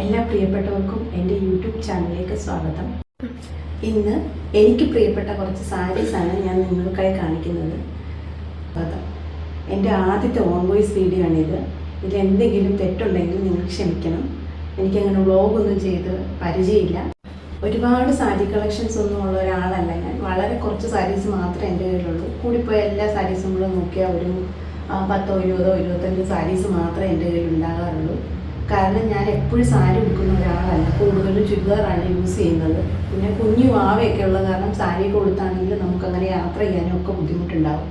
എല്ലാ പ്രിയപ്പെട്ടവർക്കും എന്റെ യൂട്യൂബ് ചാനലിലേക്ക് സ്വാഗതം. ഇന്ന് എനിക്ക് പ്രിയപ്പെട്ട കുറച്ച് സാരീസാണ് ഞാൻ നിങ്ങൾക്കായി കാണിക്കുന്നത്. എന്റെ ആദ്യത്തെ ഓൺ വോയിസ് വീഡിയോ ആണിത്. ഇതിൽ എന്തെങ്കിലും തെറ്റുണ്ടെങ്കിൽ നിങ്ങൾ ക്ഷമിക്കണം. എനിക്കങ്ങനെ വ്ളോഗൊന്നും ചെയ്ത് പരിചയമില്ല. ഒരുപാട് സാരി കളക്ഷൻസ് ഒന്നും ഉള്ള ഒരാളല്ല ഞാൻ. വളരെ കുറച്ച് സാരീസ് മാത്രമേ എന്റെ കയ്യിലുള്ളൂ. കൂടിപ്പോയ എല്ലാ സാരീസും കൂടെ നോക്കിയാൽ ഒരു പത്തോ ഇരുപതോ ഇരുപത്തഞ്ചോ സാരീസ് മാത്രമേ എന്റെ കയ്യിൽ ഉണ്ടാകാറുള്ളൂ കാരണം ഞാൻ എപ്പോഴും സാരി ഉടുക്കുന്ന ഒരാളല്ല. കൂടുതലും ചുരിദാറാണ് യൂസ് ചെയ്യുന്നത്. പിന്നെ കുഞ്ഞു വാവയൊക്കെ ഉള്ള കാരണം സാരിയൊക്കെ കൊടുത്താണെങ്കിൽ നമുക്കങ്ങനെ യാത്ര ചെയ്യാനും ഒക്കെ ബുദ്ധിമുട്ടുണ്ടാവും.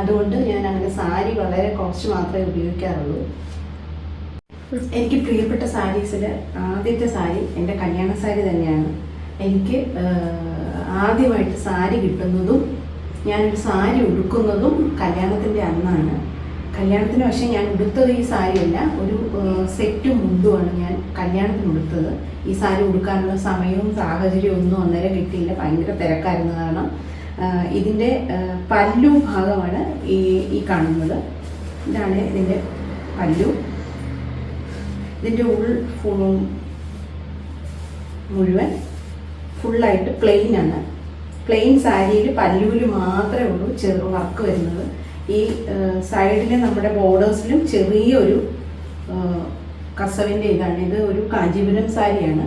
അതുകൊണ്ട് ഞാൻ അങ്ങനെ സാരി വളരെ കുറച്ച് മാത്രമേ ഉപയോഗിക്കാറുള്ളൂ. എനിക്ക് പ്രിയപ്പെട്ട സാരീസിൽ ആദ്യത്തെ സാരി എന്റെ കല്യാണ സാരി തന്നെയാണ്. എനിക്ക് ആദ്യമായിട്ട് സാരി കിട്ടുന്നതും ഞാനൊരു സാരി ഉടുക്കുന്നതും കല്യാണത്തിന്റെ അന്നാണ്. കല്യാണത്തിന് പക്ഷേ ഞാൻ ഉടുത്തത് ഈ സാരിയല്ല. ഒരു സെറ്റ് മുണ്ടുമാണ് ഞാൻ കല്യാണത്തിന് ഉടുത്തത്. ഈ സാരി ഉടുക്കാനുള്ള സമയവും സാഹചര്യവും ഒന്നും അന്നേരം കിട്ടിയില്ല. ഭയങ്കര തിരക്കായിരുന്നു കാരണം ഇതിന്റെ പല്ലു ഭാഗമാണ് ഈ ഈ കാണുന്നത്. ഇതാണ് ഇതിന്റെ പല്ലു. ഇതിന്റെ ഉൾ മുഴുവൻ ഫുള്ളായിട്ട് പ്ലെയിൻ ആണ്. പ്ലെയിൻ സാരിയിൽ പല്ലുവിൽ മാത്രമേ ഉള്ളൂ ചെറു വർക്ക് വരുന്നത്. ഈ സൈഡിലെ നമ്മുടെ ബോർഡേഴ്സിലും ചെറിയൊരു കസവിന്റെ ഇതാണ്. ഇത് ഒരു കാഞ്ചീപുരം സാരിയാണ്.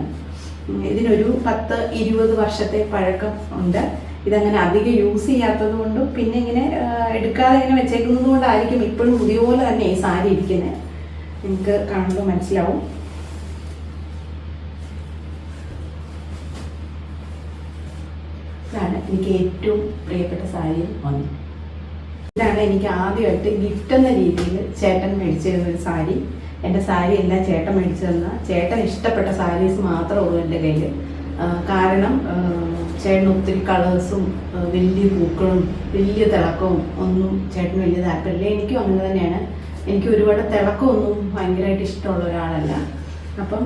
ഇതിനൊരു പത്ത് ഇരുപത് വർഷത്തെ പഴക്കം ഉണ്ട്. ഇതങ്ങനെ അധികം യൂസ് ചെയ്യാത്തത് കൊണ്ടും പിന്നെ ഇങ്ങനെ എടുക്കാതെ ഇങ്ങനെ വെച്ചേക്കുന്നത് കൊണ്ടായിരിക്കും ഇപ്പോഴും പുതിയ പോലെ തന്നെ ഈ സാരി ഇരിക്കുന്നത് നിങ്ങൾക്ക് കാണുമ്പോൾ മനസ്സിലാവും. ഇതാണ് എനിക്ക് ഏറ്റവും പ്രിയപ്പെട്ട സാരിയും ഒന്ന്. ഇതാണ് എനിക്ക് ആദ്യമായിട്ട് ഗിഫ്റ്റ് എന്ന രീതിയിൽ ചേട്ടൻ മേടിച്ചു തരുന്ന ഒരു സാരി. എന്റെ സാരി എല്ലാം ചേട്ടൻ മേടിച്ചു തന്ന. ചേട്ടൻ ഇഷ്ടപ്പെട്ട സാരീസ് മാത്രമേ ഉള്ളൂ എന്റെ കയ്യിൽ. കാരണം ചേട്ടൻ ഒത്തിരി കളേഴ്സും വലിയ പൂക്കളും വലിയ തിളക്കവും ഒന്നും ചേട്ടൻ വലിയ താല്പര്യമില്ല എനിക്കും അങ്ങനെ തന്നെയാണ്. എനിക്ക് ഒരുപാട് തിളക്കമൊന്നും ഭയങ്കരമായിട്ട് ഇഷ്ടമുള്ള ഒരാളല്ല. അപ്പം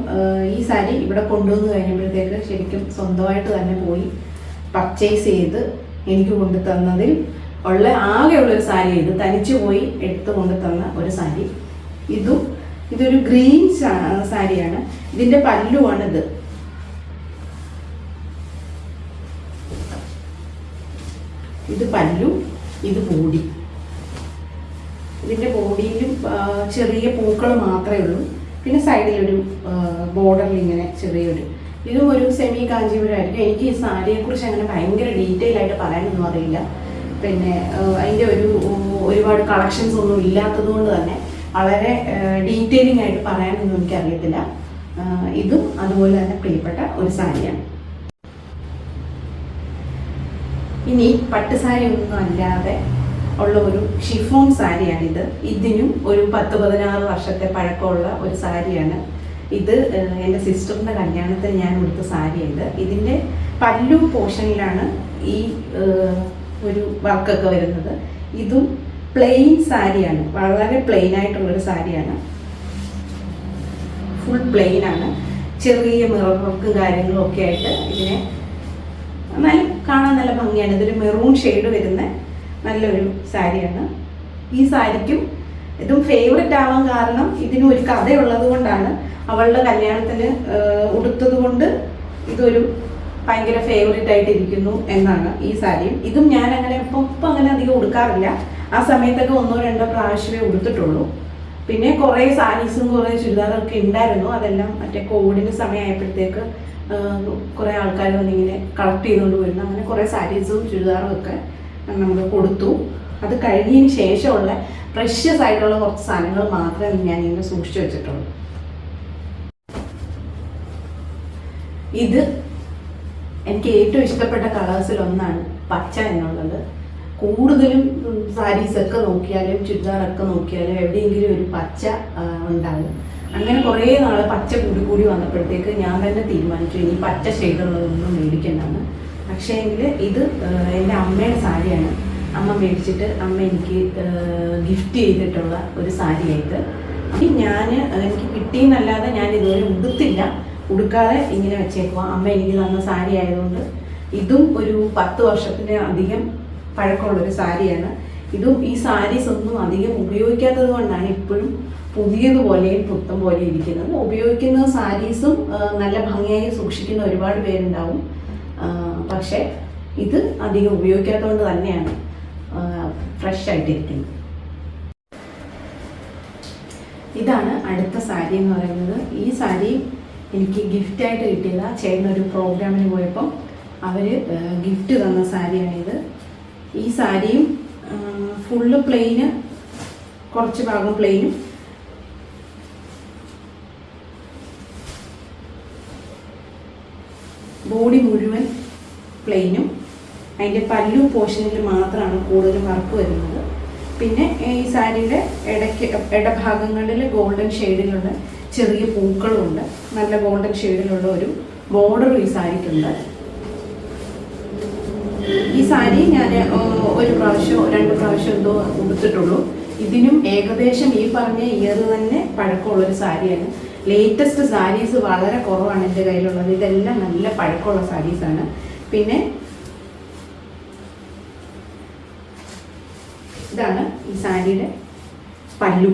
ഈ സാരി ഇവിടെ കൊണ്ടുവന്ന് കഴിഞ്ഞപ്പോഴത്തേക്ക് ശരിക്കും സ്വന്തമായിട്ട് തന്നെ പോയി പർച്ചേസ് ചെയ്ത് എനിക്ക് കൊണ്ടു തന്നതിൽ ഉള്ള ആകെയുള്ള ഒരു സാരി ഇത് തനിച്ചു പോയി എടുത്തു കൊണ്ട് തന്ന ഒരു സാരി. ഇതും ഇതൊരു ഗ്രീൻ സാരിയാണ്. ഇതിന്റെ പല്ലുവാണ് ഇത്. ഇത് പല്ലു ഇത് ബോഡി. ഇതിന്റെ ബോഡിയിലും ചെറിയ പൂക്കൾ മാത്രമേ ഉള്ളൂ. പിന്നെ സൈഡിലൊരു ബോർഡറിൽ ഇങ്ങനെ ചെറിയൊരു. ഇതും ഒരു സെമി കാഞ്ചീപുരമായിരിക്കും എനിക്ക് ഈ സാരിയെക്കുറിച്ച് അങ്ങനെ ഭയങ്കര ഡീറ്റെയിൽ ആയിട്ട് പറയാനൊന്നും അറിയില്ല. പിന്നെ അതിന്റെ ഒരു ഒരുപാട് കളക്ഷൻസ് ഒന്നും ഇല്ലാത്തത് കൊണ്ട് തന്നെ വളരെ ഡീറ്റെയിലിംഗ് ആയിട്ട് പറയാനൊന്നും എനിക്കറിയത്തില്ല. ഇതും അതുപോലെ തന്നെ പ്രിയപ്പെട്ട ഒരു സാരിയാണ്. ഇനി പട്ടുസാരി ഒന്നും അല്ലാതെ ഉള്ള ഒരു ഷിഫോൺ സാരിയാണിത്. ഇതിനും ഒരു പത്ത് പതിനാറ് വർഷത്തെ പഴക്കമുള്ള ഒരു സാരിയാണ്. ഇത് എന്റെ സിസ്റ്ററിന്റെ കല്യാണത്തിന് ഞാൻ കൊടുത്ത സാരിയുണ്ട്. ഇതിന്റെ പല്ലു പോർഷനിലാണ് ഈ ഒരു വർക്കൊക്കെ വരുന്നത്. ഇതും പ്ലെയിൻ സാരിയാണ്. വളരെ പ്ലെയിൻ ആയിട്ടുള്ളൊരു സാരിയാണ്. ഫുൾ പ്ലെയിൻ ആണ്. ചെറിയ മിറർ വർക്കും കാര്യങ്ങളും ഒക്കെ ആയിട്ട് ഇതിനെ എന്നാലും കാണാൻ നല്ല ഭംഗിയാണ്. ഇതൊരു മെറൂൺ ഷെയ്ഡ് വരുന്ന നല്ലൊരു സാരിയാണ്. ഈ സാരിക്കും ഇതും ഫേവററ്റ് ആവാൻ കാരണം ഇതിനും ഒരു കഥയുള്ളത് കൊണ്ടാണ് അവളുടെ കല്യാണത്തിന് ഉടുത്തത് കൊണ്ട് ഇതൊരു ഭയങ്കര ഫേവറേറ്റ് ആയിട്ട് ഇരിക്കുന്നു എന്നാണ് ഈ സാരിയും. ഇതും ഞാൻ അങ്ങനെ ഇപ്പം ഇപ്പം അങ്ങനെ അധികം ഉടുക്കാറില്ല. ആ സമയത്തൊക്കെ ഒന്നോ രണ്ടോ പ്രാവശ്യമേ ഉടുത്തിട്ടുള്ളൂ. പിന്നെ കുറേ സാരീസും കുറേ ചുരിദാറൊക്കെ ഉണ്ടായിരുന്നു. അതെല്ലാം മറ്റേ കോവിഡിന്റെ സമയമായപ്പോഴത്തേക്ക് കുറേ ആൾക്കാർ വന്നിങ്ങനെ കളക്ട് ചെയ്തുകൊണ്ട് വരുന്നു. അങ്ങനെ കുറേ സാരീസും ചുരിദാറും ഒക്കെ നമ്മൾ കൊടുത്തു. അത് കഴിഞ്ഞതിന് ശേഷമുള്ള പ്രഷ്യസ് ആയിട്ടുള്ള കുറച്ച് സാധനങ്ങൾ മാത്രമേ ഞാൻ ഇങ്ങനെ സൂക്ഷിച്ചു വെച്ചിട്ടുള്ളൂ. ഇത് എനിക്ക് ഏറ്റവും ഇഷ്ടപ്പെട്ട കളേഴ്സിൽ ഒന്നാണ് പച്ച എന്നുള്ളത്. കൂടുതലും സാരീസ് ഒക്കെ നോക്കിയാലും ചുരിദാറൊക്കെ നോക്കിയാലും എവിടെയെങ്കിലും ഒരു പച്ച ഉണ്ടാകും അങ്ങനെ കുറേ നാളെ പച്ച കൂടി കൂടി വന്നപ്പോഴത്തേക്ക് ഞാൻ തന്നെ തീരുമാനിച്ചു ഇനി പച്ച ഷെയ്ഡുള്ളതൊന്നും മേടിക്കണ്ടെന്ന്. പക്ഷേ എങ്കിൽ ഇത് എന്റെ അമ്മയുടെ സാരിയാണ്. അമ്മ മേടിച്ചിട്ട് അമ്മ എനിക്ക് ഗിഫ്റ്റ് ചെയ്തിട്ടുള്ള ഒരു സാരിയായിട്ട്. അപ്പം ഞാൻ എനിക്ക് കിട്ടിയെന്നല്ലാതെ ഞാൻ ഇതുവരെ ഉടുത്തില്ല. ഉടുക്കാതെ ഇങ്ങനെ വെച്ചേക്കുക അമ്മ എനിക്ക് തന്ന സാരി ആയതുകൊണ്ട് ഇതും ഒരു പത്ത് വർഷത്തിന് അധികം പഴക്കമുള്ളൊരു സാരിയാണ്. ഇതും ഈ സാരീസ് ഒന്നും അധികം ഉപയോഗിക്കാത്തത് കൊണ്ടാണ് ഇപ്പോഴും പുതിയതുപോലെയും പുത്തം പോലെ ഇരിക്കുന്നത്. ഉപയോഗിക്കുന്ന സാരീസും നല്ല ഭംഗിയായി സൂക്ഷിക്കുന്ന ഒരുപാട് പേരുണ്ടാവും. പക്ഷെ ഇത് അധികം ഉപയോഗിക്കാത്തതുകൊണ്ട് തന്നെയാണ് ഫ്രഷ് ആയിട്ടിരിക്കുന്നത്. ഇതാണ് അടുത്ത സാരി എന്ന് പറയുന്നത്. ഈ സാരി എനിക്ക് ഗിഫ്റ്റായിട്ട് കിട്ടിയതാണ് ഒരു പ്രോഗ്രാമിന് പോയപ്പം അവർ ഗിഫ്റ്റ് തന്ന സാരിയാണിത്. ഈ സാരിയും ഫുള്ള് പ്ലെയിന് കുറച്ച് ഭാഗം പ്ലെയിനും ബോഡി മുഴുവൻ പ്ലെയിനും അതിന്റെ പല്ലു പോർഷനിൽ മാത്രമാണ് കൂടുതൽ വർക്ക് വരുന്നത്. പിന്നെ ഈ സാരിയുടെ ഇടയ്ക്ക് ഇടഭാഗങ്ങളിൽ ഗോൾഡൻ ഷെയ്ഡിലുള്ള ചെറിയ പൂക്കളുമുണ്ട് നല്ല ഗോൾഡൻ ഷെയ്ഡിലുള്ള ഒരു ബോർഡർ ഈ സാരിക്കുണ്ട്. ഈ സാരി ഞാൻ ഒരു പ്രാവശ്യം രണ്ട് പ്രാവശ്യം എന്തോ ഉടുത്തിട്ടുള്ളൂ. ഇതിനും ഏകദേശം ഈ പറഞ്ഞ ഇയർ തന്നെ പഴക്കമുള്ളൊരു സാരിയാണ്. ലേറ്റസ്റ്റ് സാരീസ് വളരെ കുറവാണ് എന്റെ കയ്യിലുള്ളത്. ഇതെല്ലാം നല്ല പഴക്കമുള്ള സാരീസാണ് പിന്നെ ഇതാണ് ഈ സാരിയുടെ പല്ലു.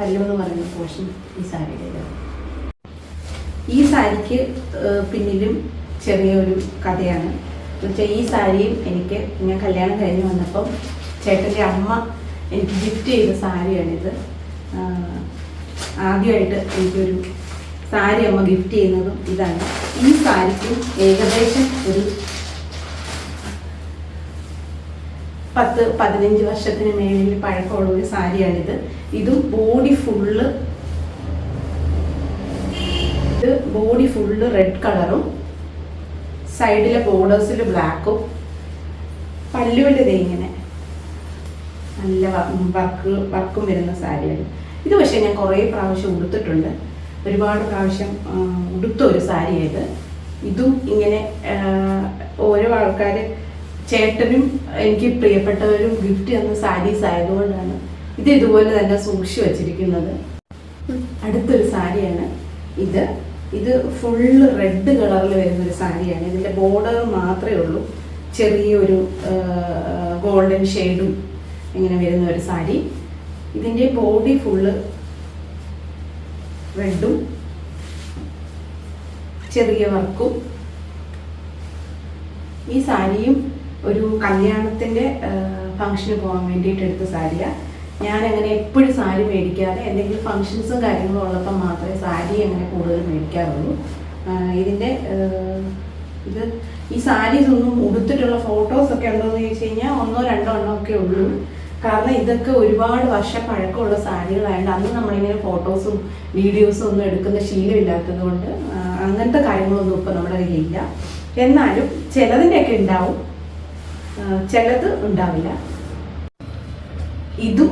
പല്ലു എന്ന് പറയുന്ന പോർഷൻ ഈ സാരിയുടെ ഈ സാരിക്ക് പിന്നിലും ചെറിയൊരു കഥയാണ്. എന്നുവെച്ചാൽ ഈ സാരിയും എനിക്ക് ഞാൻ കല്യാണം കഴിഞ്ഞ് വന്നപ്പം ചേട്ടന്റെ അമ്മ എനിക്ക് ഗിഫ്റ്റ് ചെയ്ത സാരിയാണിത്. ആദ്യമായിട്ട് എനിക്കൊരു സാരി അമ്മ ഗിഫ്റ്റ് ചെയ്യുന്നതും ഇതാണ്. ഈ സാരിക്കും ഏകദേശം ഒരു പത്ത് പതിനഞ്ച് വർഷത്തിന് മേളിൽ പഴക്കമുള്ള ഒരു സാരിയാണിത്. ഇതും ബോഡി ഫുള്ള് ഇത് ബോഡി ഫുള്ള് റെഡ് കളറും സൈഡിലെ ബോർഡേഴ്സിൽ ബ്ലാക്കും പല്ലുവിന്റെ ഇങ്ങനെ നല്ല വർക്ക് വർക്കും വരുന്ന സാരിയാണ്. ഇത് പക്ഷേ ഞാൻ കുറേ പ്രാവശ്യം ഉടുത്തിട്ടുണ്ട്. ഒരുപാട് പ്രാവശ്യം ഉടുത്ത ഒരു സാരിയായത് ഇതും. ഇങ്ങനെ ഓരോ ആൾക്കാർ ചേട്ടനും എനിക്ക് പ്രിയപ്പെട്ടവരും ഗിഫ്റ്റ് തന്ന സാരീസ് ആയതുകൊണ്ടാണ് ഇത് ഇതുപോലെ തന്നെ സൂക്ഷിച്ചു വച്ചിരിക്കുന്നത്. അടുത്തൊരു സാരിയാണ്. ഇത് ഇത് ഫുള്ള് റെഡ് കളറിൽ വരുന്ന ഒരു സാരിയാണ്. ഇതിന്റെ ബോർഡർ മാത്രമേ ഉള്ളൂ. ചെറിയൊരു ഗോൾഡൻ ഷെയ്ഡും ഇങ്ങനെ വരുന്ന ഒരു സാരി. ഇതിന്റെ ബോഡി ഫുള്ള് റെഡും ചെറിയ വർക്കും ഈ സാരിയും ഒരു കല്യാണത്തിന്റെ ഫംഗ്ഷന് പോകാൻ വേണ്ടിയിട്ട് എടുത്ത സാരിയാണ് ഞാൻ അങ്ങനെ എപ്പോഴും സാരി മേടിക്കാതെ എന്തെങ്കിലും ഫംഗ്ഷൻസും കാര്യങ്ങളും ഉള്ളപ്പോൾ മാത്രമേ സാരി അങ്ങനെ കൂടുതൽ മേടിക്കാറുള്ളൂ. ഇതിന്റെ ഇത് ഈ സാരീസ് ഒന്നും ഉടുത്തിട്ടുള്ള ഫോട്ടോസ് ഒക്കെ ഉണ്ടോ എന്ന് ചോദിച്ചു കഴിഞ്ഞാൽ ഒന്നോ രണ്ടോ എണ്ണോ ഒക്കെ ഉള്ളൂ. കാരണം ഇതൊക്കെ ഒരുപാട് വർഷം പഴക്കമുള്ള സാരികളായതുകൊണ്ട് അന്ന് നമ്മളിങ്ങനെ ഫോട്ടോസും വീഡിയോസും ഒന്നും എടുക്കുന്ന ശീലമില്ലാത്തത് കൊണ്ട് അങ്ങനത്തെ കാര്യങ്ങളൊന്നും ഇപ്പം നമ്മുടെ കയ്യിലില്ല. എന്നാലും ചിലതിന്റെയൊക്കെ ഉണ്ടാവും. ചിലത് ഉണ്ടാവില്ല. ഇതും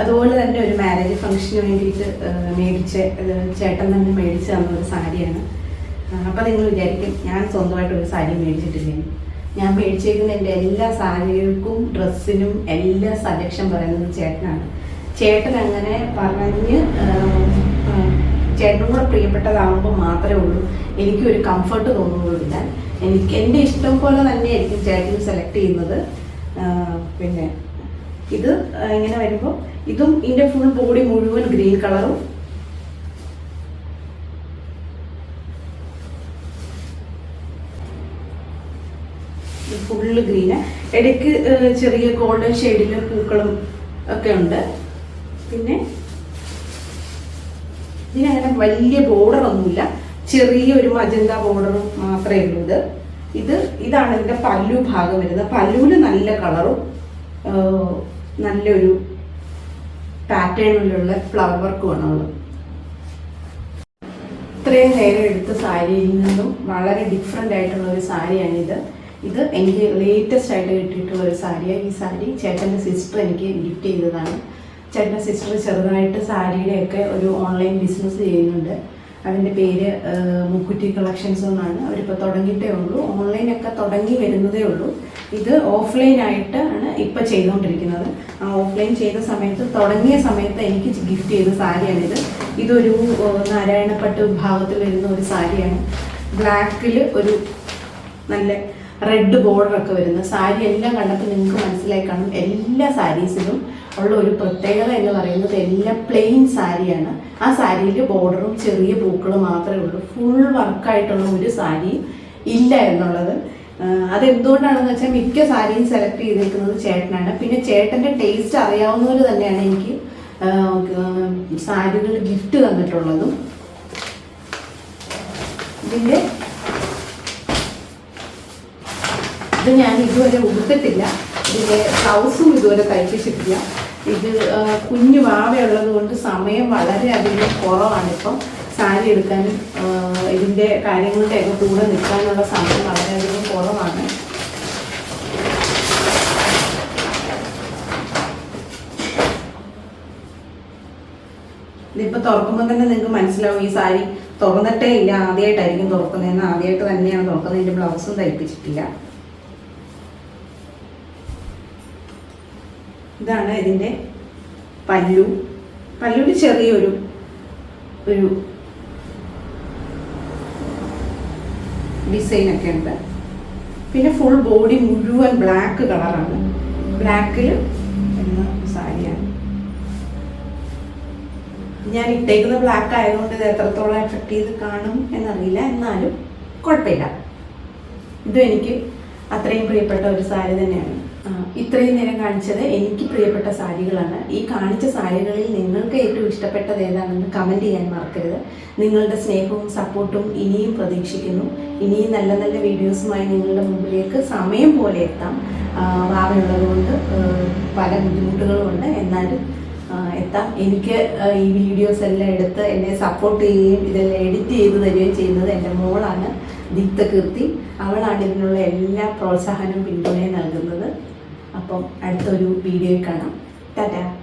അതുപോലെ തന്നെ ഒരു മാരേജ് ഫംഗ്ഷന് വേണ്ടിയിട്ട് മേടിച്ച ചേട്ടൻ തന്നെ മേടിച്ച് തന്ന ഒരു സാരിയാണ്. അപ്പം നിങ്ങൾ വിചാരിക്കും ഞാൻ സ്വന്തമായിട്ട് ഒരു സാരി മേടിച്ചിട്ടില്ലേ ഞാൻ മേടിച്ചേക്കുന്ന എന്റെ എല്ലാ സാരികൾക്കും ഡ്രസ്സിനും എല്ലാ സജഷൻ പറയുന്നത് ചേട്ടനാണ്. ചേട്ടൻ അങ്ങനെ പറഞ്ഞ് ചേട്ടനും കൂടെ പ്രിയപ്പെട്ടതാകുമ്പോൾ മാത്രമേ ഉള്ളൂ. എനിക്കൊരു കംഫർട്ട് തോന്നുകയുള്ളൂ ഞാൻ എനിക്ക് എന്റെ ഇഷ്ടം പോലെ തന്നെയായിരിക്കും ചേട്ടൻ സെലക്ട് ചെയ്യുന്നത്. പിന്നെ ഇത് ഇങ്ങനെ വരുമ്പോൾ ഇതും ഇതിന്റെ ഫുൾ ബോഡി മുഴുവൻ ഗ്രീൻ കളറും ഫുള്ള് ഗ്രീന് ഇടയ്ക്ക് ചെറിയ ഗോൾഡൻ ഷെയ്ഡിൽ പൂക്കളും ഒക്കെ ഉണ്ട്. പിന്നെ ഇതിനങ്ങനെ വലിയ ബോർഡർ ഒന്നുമില്ല. ചെറിയൊരു മജന്ത ബോർഡറും മാത്രമേ ഉള്ളൂ ഇത് ഇത് ഇതാണ് ഇതിന്റെ പല്ലു ഭാഗം വരുന്നത്. പല്ലുവിൽ നല്ല കളറും നല്ലൊരു പാറ്റേണിലുള്ള ഫ്ലവർ വർക്കുമാണ് ഉള്ളത്. ഇത്രയും നേരം എടുത്ത സാരിയിൽ നിന്നും വളരെ ഡിഫറെന്റ് ആയിട്ടുള്ള ഒരു സാരിയാണിത് ഇത്. എനിക്ക് ലേറ്റസ്റ്റ് ആയിട്ട് കിട്ടിയിട്ടുള്ള ഒരു സാരിയാണ്. ഈ സാരി ചേട്ടന്റെ സിസ്റ്റർ എനിക്ക് ഗിഫ്റ്റ് ചെയ്തതാണ്. ചേട്ടന്റെ സിസ്റ്റർ ചെറുതായിട്ട് സാരിയുടെയൊക്കെ ഒരു ഓൺലൈൻ ബിസിനസ് ചെയ്യുന്നുണ്ട്. അതിന്റെ പേര് മുക്കുറ്റി കളക്ഷൻസ് എന്നാണ്. അവരിപ്പോൾ തുടങ്ങിയിട്ടേ ഉള്ളൂ. ഓൺലൈനൊക്കെ തുടങ്ങി വരുന്നതേ ഉള്ളൂ. ഇത് ഓഫ്ലൈൻ ആണ് ഇപ്പോൾ ചെയ്തുകൊണ്ടിരിക്കുന്നത് ആ ഓഫ്ലൈൻ ചെയ്ത സമയത്ത് തുടങ്ങിയ സമയത്ത് എനിക്ക് ഗിഫ്റ്റ് ചെയ്ത സാരിയാണിത് ഇതൊരു നാരായണപ്പട്ട് വിഭാഗത്തിൽ വരുന്ന ഒരു സാരിയാണ്. ബ്ലാക്കിൽ ഒരു നല്ല റെഡ് ബോർഡറൊക്കെ വരുന്ന സാരി എല്ലാം കണ്ടപ്പോൾ നിങ്ങൾക്ക് മനസ്സിലായി കാണും. എല്ലാ സാരീസിലും ഉള്ള ഒരു പ്രത്യേകത എന്ന് പറയുന്നത് എല്ലാം പ്ലെയിൻ സാരിയാണ്. ആ സാരിയിൽ ബോർഡറും ചെറിയ പൂക്കളും മാത്രമേ ഉള്ളൂ. ഫുൾ വർക്കായിട്ടുള്ള ഒരു സാരിയും ഇല്ല എന്നുള്ളത്. അതെന്തുകൊണ്ടാണെന്ന് വെച്ചാൽ മിക്ക സാരിയും സെലക്ട് ചെയ്തിരിക്കുന്നത് ചേട്ടനാണ്. പിന്നെ ചേട്ടന്റെ ടേസ്റ്റ് അറിയാവുന്നവർ തന്നെയാണ് എനിക്ക് സാരികൾ ഗിഫ്റ്റ് തന്നിട്ടുള്ളതും. ഇതിന്റെ ഇത് ഞാൻ ഇതുവരെ ഉടുത്തിട്ടില്ല. ഇതിന്റെ ബ്ലൗസും ഇതുവരെ തയ്പ്പിച്ചിട്ടില്ല ഇത് കുഞ്ഞു വാവയുള്ളത് കൊണ്ട് സമയം വളരെയധികം കുറവാണ്. ഇപ്പം സാരി എടുക്കാനും ഇതിന്റെ കാര്യങ്ങളുടെയൊക്കെ കൂടെ നിൽക്കാനുള്ള സമയം വളരെയധികം കുറവാണ്. ഇതിപ്പോൾ തുറക്കുമ്പോൾ തന്നെ നിങ്ങൾക്ക് മനസ്സിലാവും ഈ സാരി തുറന്നിട്ടേ ഇല്ല ആദ്യമായിട്ടായിരിക്കും തുറക്കുന്നതെന്ന്. ആദ്യമായിട്ട് തന്നെയാണ് തുറക്കുന്നത്. എന്റെ ബ്ലൗസും തയ്പ്പിച്ചിട്ടില്ല. ഇതാണ് ഇതിന്റെ പല്ലു. പല്ലുവിന് ചെറിയൊരു ഒരു ഡിസൈനൊക്കെ ഉണ്ട്. പിന്നെ ഫുൾ ബോഡി മുഴുവൻ ബ്ലാക്ക് കളറാണ് ബ്ലാക്കിൽ എന്ന സാരിയാണ്. ഞാൻ ഇട്ടേക്കുന്ന ബ്ലാക്ക് ആയതുകൊണ്ട് ഇത് എത്രത്തോളം എഫക്റ്റ് ചെയ്ത് കാണും എന്നറിയില്ല. എന്നാലും കുഴപ്പമില്ല. ഇതും എനിക്ക് അത്രയും പ്രിയപ്പെട്ട ഒരു സാരി തന്നെയാണ്. ഇത്രയും നേരം കാണിച്ചത് എനിക്ക് പ്രിയപ്പെട്ട സാരികളാണ്. ഈ കാണിച്ച സാരികളിൽ നിങ്ങൾക്ക് ഏറ്റവും ഇഷ്ടപ്പെട്ടത് ഏതാണെന്ന് കമന്റ് ചെയ്യാൻ മറക്കരുത്. നിങ്ങളുടെ സ്നേഹവും സപ്പോർട്ടും ഇനിയും പ്രതീക്ഷിക്കുന്നു. ഇനിയും നല്ല നല്ല വീഡിയോസുമായി നിങ്ങളുടെ മുമ്പിലേക്ക് സമയം പോലെ എത്താം. ആ, വാവയുള്ളത് കൊണ്ട് ആ, പല ബുദ്ധിമുട്ടുകളുമുണ്ട്. എന്നാലും എത്താം. എനിക്ക് ഈ വീഡിയോസ് എല്ലാം എടുത്ത് എന്നെ സപ്പോർട്ട് ചെയ്യുകയും ഇതെല്ലാം എഡിറ്റ് ചെയ്ത് തരികയും ചെയ്യുന്നത് എന്റെ മോളാണ് ദീപ്ത കീർത്തി അവളാണ് ഇതിനുള്ള എല്ലാ പ്രോത്സാഹനവും പിന്തുണയും നൽകുന്നത്. അപ്പം അടുത്തൊരു വീഡിയോയിൽ കാണാം. ടാറ്റാ.